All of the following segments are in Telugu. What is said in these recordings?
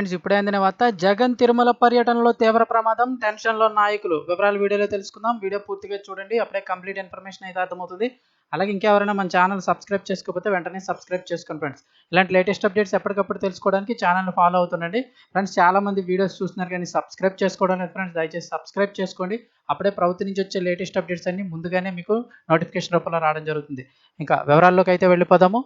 ఫ్రెండ్స్ ఇప్పుడే అందిన వార్త జగన్ తిరుమల పర్యటనలో తీవ్ర ప్రమాదం టెన్షన్లో నాయకులు. వివరాలు వీడియోలో తెలుసుకుందాం. వీడియో పూర్తిగా చూడండి అప్పుడే కంప్లీట్ ఇన్ఫర్మేషన్ అయితే అర్థమవుతుంది. అలాగే ఇంకెవరైనా మన ఛానల్ సబ్స్క్రైబ్ చేసుకోకపోతే వెంటనే సబ్స్క్రైబ్ చేసుకోండి ఫ్రెండ్స్. ఇలాంటి లేటెస్ట్ అప్డేట్స్ ఎప్పటికప్పుడు తెలుసుకోవడానికి ఛానల్ ఫాలో అవుతుండండి. ఫ్రెండ్స్ చాలా మంది వీడియోస్ చూస్తున్నారు కానీ సబ్స్క్రైబ్ చేసుకోవడం లేదు ఫ్రెండ్స్. దయచేసి సబ్స్క్రైబ్ చేసుకోండి. అప్పుడే ప్రభుత్వం నుంచి వచ్చే లేటెస్ట్ అప్డేట్స్ అన్ని ముందుగానే మీకు నోటిఫికేషన్ రూపంలో రావడం జరుగుతుంది. ఇంకా వివరాల్లోకి అయితే వెళ్ళిపోదాము.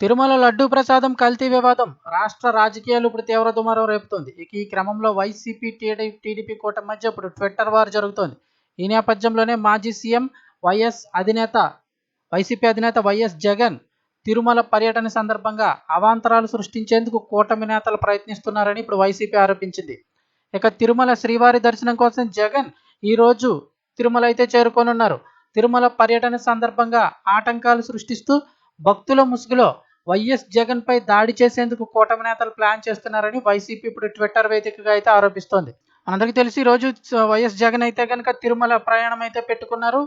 తిరుమల లడ్డూ ప్రసాదం కల్తీ వివాదం రాష్ట్ర రాజకీయాలు ఇప్పుడు తీవ్ర దుమారం రేపుతోంది. ఇక ఈ క్రమంలో వైసీపీ టీడీ టీడీపీ కూటమి మధ్య ఇప్పుడు ట్విట్టర్ వారు జరుగుతోంది. ఈ నేపథ్యంలోనే మాజీ సీఎం వైఎస్ అధినేత వైసీపీ అధినేత వైఎస్ జగన్ తిరుమల పర్యటన సందర్భంగా అవాంతరాలు సృష్టించేందుకు కూటమి నేతలు ప్రయత్నిస్తున్నారని ఇప్పుడు వైసీపీ ఆరోపించింది. ఇక తిరుమల శ్రీవారి దర్శనం కోసం జగన్ ఈరోజు తిరుమల అయితే చేరుకోనున్నారు. తిరుమల పర్యటన సందర్భంగా ఆటంకాలు సృష్టిస్తూ భక్తుల ముసుగులో వైఎస్ జగన్ పై దాడి చేసేందుకు కూటమి నేతలు ప్లాన్ చేస్తున్నారని వైసీపీ ఇప్పుడు ట్విట్టర్ వేదికగా అయితే ఆరోపిస్తోంది. అందరికీ తెలిసి రోజు వైఎస్ జగన్ అయితే కనుక తిరుమల ప్రయాణం అయితే పెట్టుకున్నారు.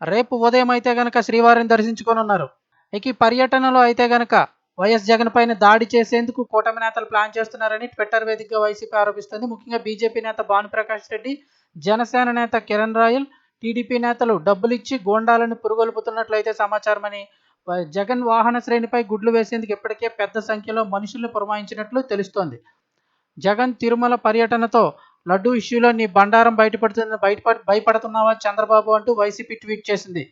రేపు ఉదయం అయితే కనుక శ్రీవారిని దర్శించుకొని ఉన్నారు. ఇక ఈ పర్యటనలో అయితే కనుక వైఎస్ జగన్ పైన దాడి చేసేందుకు కూటమి నేతలు ప్లాన్ చేస్తున్నారని ట్విట్టర్ వేదికగా వైసీపీ ఆరోపిస్తుంది. ముఖ్యంగా బీజేపీ నేత భానుప్రకాష్ రెడ్డి జనసేన నేత కిరణ్ రాయల్ టీడీపీ నేతలు డబ్బులిచ్చి గోండాలను పురుగొల్పుతున్నట్లయితే సమాచారమని జగన్ వాహన శ్రేణిపై గుడ్లు వేసేందుకు ఇప్పటికే పెద్ద సంఖ్యలో మనుషులను పురమాయించినట్లు తెలుస్తోంది. జగన్ తిరుమల పర్యటనతో లడ్డు ఇష్యూలో నీ బండారం బయటపడుతుంది బయట భయపడుతున్నావా చంద్రబాబు అంటూ వైసీపీ ట్వీట్ చేసింది.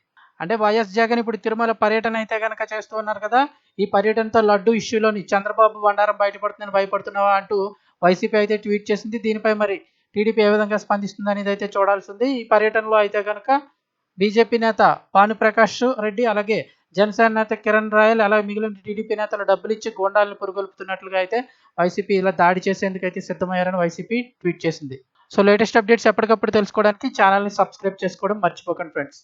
అంటే వైఎస్ జగన్ ఇప్పుడు తిరుమల పర్యటన అయితే కనుక చేస్తూ ఉన్నారు కదా ఈ పర్యటనతో లడ్డు ఇష్యూలోని చంద్రబాబు బండారం బయటపడుతుందని భయపడుతున్నావా అంటూ వైసీపీ అయితే ట్వీట్ చేసింది. దీనిపై మరి టీడీపీ ఏ విధంగా స్పందిస్తుంది అనేది అయితే చూడాల్సి ఉంది. ఈ పర్యటనలో అయితే కనుక బీజేపీ నేత భానుప్రకాష్ రెడ్డి అలాగే జనసేన నేత కిరణ్ రాయల్ అలాగే మిగిలిన టీడీపీ నేతలు డబ్బులు ఇచ్చి గోండాలను పురుగొల్పుతున్నట్లుగా అయితే వైసీపీ ఇలా దాడి చేసేందుకు అయితే సిద్ధమయ్యారని వైసీపీ ట్వీట్ చేసింది. సో లేటెస్ట్ అప్డేట్స్ ఎప్పటికప్పుడు తెలుసుకోవడానికి ఛానల్ని సబ్స్క్రైబ్ చేసుకోవడం మర్చిపోకండి ఫ్రెండ్స్.